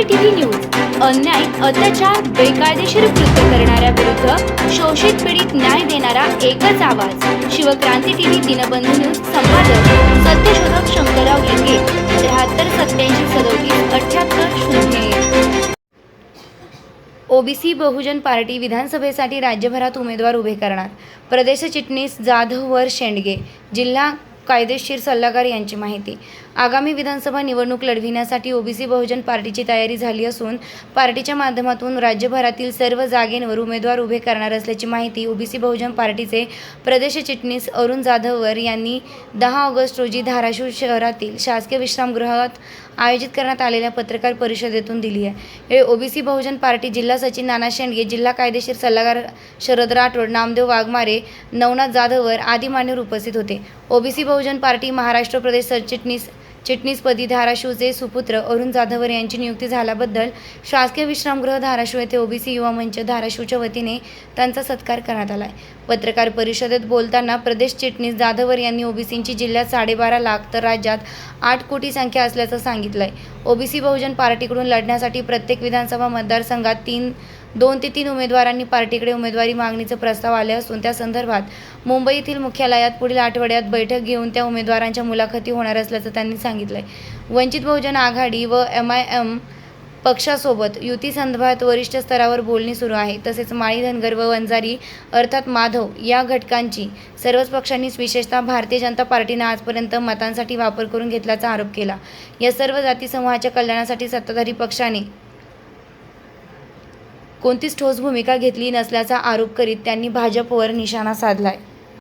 NCC TV news. अन्याय अत्याचार बेकायदेशीर कृत्य करणाऱ्या विरुद्ध शोषित पीडित न्याय देणारा एकच आवाज. शिवक्रांती टीव्ही दिनबंधू न्यूज संपादक सत्यशोधक शंकरराव लिंगे त्र्याहत्तर सत्याऐंशी सदोतीस अठ्याहत्तर शून्य ओबीसी बहुजन पार्टी विधानसभेसाठी राज्यभरात उमेदवार उभे करणार. प्रदेश चिटणीस जाधववर शेंडगे. जिल्हा कायदेशीर सल्लागार यांची माहिती. आगामी विधानसभा निवडणूक लढविण्यासाठी ओबीसी बहुजन पार्टीची तयारी झाली असून पार्टीच्या माध्यमातून राज्यभरातील सर्व जागेंवर उमेदवार उभे करणार असल्याची माहिती ओबीसी बहुजन पार्टीचे प्रदेश चिटणीस अरुण जाधववर यांनी दहा ऑगस्ट रोजी धाराशिव शहरातील शासकीय विश्रामगृहात आयोजित करण्यात आलेल्या पत्रकार परिषदेतून दिली आहे. हे ओबीसी बहुजन पार्टी जिल्हा सचिव नाना शेंडगे जिल्हा कायदेशीर सल्लागार शरद राठोड नामदेव वाघमारे नवनाथ जाधवर आदी मान्यवर उपस्थित होते. ओबीसी बहुजन पार्टी महाराष्ट्र प्रदेश सरचिटणीस चिटणीसपदी धाराशिवचे सुपुत्र अरुण जाधवर यांची नियुक्ती झाल्याबद्दल शासकीय विश्रामगृह धाराशिव येथे ओबीसी युवा मंच धाराशिवच्या वतीने त्यांचा सत्कार करण्यात आला आहे पत्रकार परिषदेत बोलताना प्रदेश चिटणीस जाधवर यांनी ओबीसींची जिल्ह्यात साडेबारा लाख तर राज्यात आठ कोटी संख्या असल्याचं सांगितलं आहे ओबीसी बहुजन पार्टीकडून लढण्यासाठी प्रत्येक विधानसभा मतदारसंघात तीन दोन ते तीन उमेदवारांनी पार्टीकडे उमेदवारी मागणीचे प्रस्ताव आले असून त्या संदर्भात मुंबई येथील मुख्यालयात पुढील आठवड्यात बैठक घेऊन त्या उमेदवारांच्या मुलाखती होणार असल्याचं त्यांनी सांगितलंय. वंचित बहुजन आघाडी व एम आय एम पक्षासोबत युतीसंदर्भात वरिष्ठ स्तरावर बोलणी सुरू आहे. तसेच माळी धनगर व वंजारी अर्थात माधव या घटकांची सर्वच पक्षांनीच विशेषतः भारतीय जनता पार्टीनं आजपर्यंत मतांसाठी वापर करून घेतल्याचा आरोप केला. या सर्व जाती समूहाच्या कल्याणासाठी सत्ताधारी पक्षाने कोणतीच ठोस भूमिका घेतली नसल्याचा आरोप करीत त्यांनी भाजपवर निशाणा साधलाय.